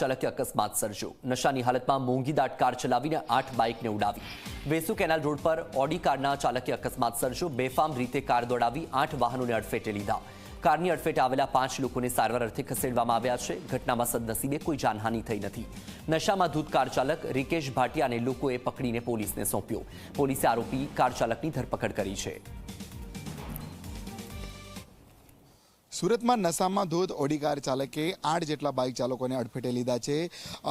ચાલકે અકસ્માત સર્જ્યો નશાની હાલતમાં મોંઘીદાટ કાર ચલાવીને આઠ બાઇકને ઉડાવી. વેસુ કેનાલ રોડ પર ઓડી કારના ચાલકે અકસ્માત સર્જ્યો બેફામ રીતે કાર દોડાવી આઠ વાહનોને અડફેટે લીધા. કારની અડફેટે આવેલા પાંચ લોકોને સારવાર અર્થે ખસેડવામાં આવ્યા છે. ઘટનામાં સદનસીબે કોઈ જાનહાનિ થઈ નથી. નશામાં ધૂત કાર ચાલક રિકેશ ભાટિયાને લોકોએ પકડીને પોલીસને સોંપ્યો. પોલીસે આરોપી કાર ચાલકની ધરપકડ કરી છે. સુરતમાં નશામાં ધોધ, ઓડી કાર ચાલકે આઠ જેટલા બાઇક ચાલકોને અડફેટે લીધા છે.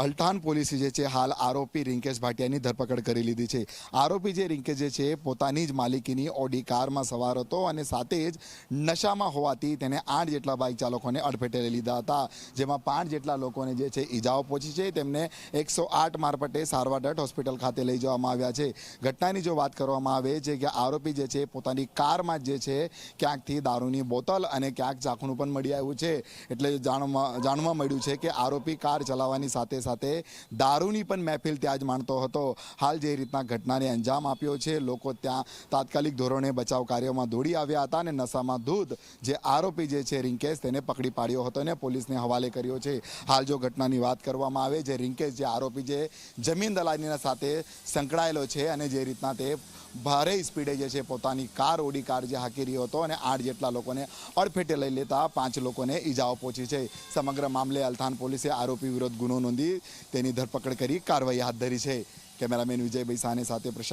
અલથાણ પોલીસે જે છે હાલ આરોપી રિંકેશ ભાટિયાની ધરપકડ કરી લીધી છે. આરોપી જે રિંકેશ જે છે પોતાની જ માલિકીની ઓડી કારમાં સવાર હતો અને સાથે જ નશામાં હોવાથી તેને આઠ જેટલા બાઇક ચાલકોને અડફેટે લીધા હતા. જેમાં પાંચ જેટલા લોકોને જે છે ઈજાઓ પહોંચી છે. તેમને એકસો આઠ સારવાર દટ હોસ્પિટલ ખાતે લઈ જવામાં આવ્યા છે. ઘટનાની જો વાત કરવામાં આવે છે કે આરોપી જે છે પોતાની કારમાં જ છે ક્યાંકથી દારૂની બોતલ અને ક્યાંક ચાકુનું પણ મળી આવ્યું છે. એટલે જાણવા જાણવા મળ્યું છે કે આરોપી કાર ચલાવવાની સાથે સાથે દારૂની પણ મહેફિલ ત્યાં જ માણતો હતો. હાલ જે રીતના ઘટનાને અંજામ આપ્યો છે, લોકો ત્યાં તાત્કાલિક ધોરણે બચાવ કાર્યમાં દોડી આવ્યા હતા અને નશામાં ધૂત જે આરોપી જે છે રિંકેશ તેને પકડી પાડ્યો હતો અને પોલીસને હવાલે કર્યો છે. હાલ જો ઘટનાની વાત કરવામાં આવે જે રિંકેશ જે આરોપી જે જમીન દલાલીના સાથે સંકળાયેલો છે અને જે રીતના તે ભારે સ્પીડે જે છે પોતાની કાર, ઓડી કાર જે હાકી રહ્યો હતો અને આઠ જેટલા લોકોને અડફેટે લઈ લેતા પાંચ લોકોને ઈજાઓ પહોંચી છે. સમગ્ર મામલે અલથાણ પોલીસે આરોપી વિરુદ્ધ ગુનો નોંધી તેની ધરપકડ કરી કાર્યવાહી હાથ ધરી છે. કેમેરામેન વિજય બૈસાની સાથે પ્રશાંત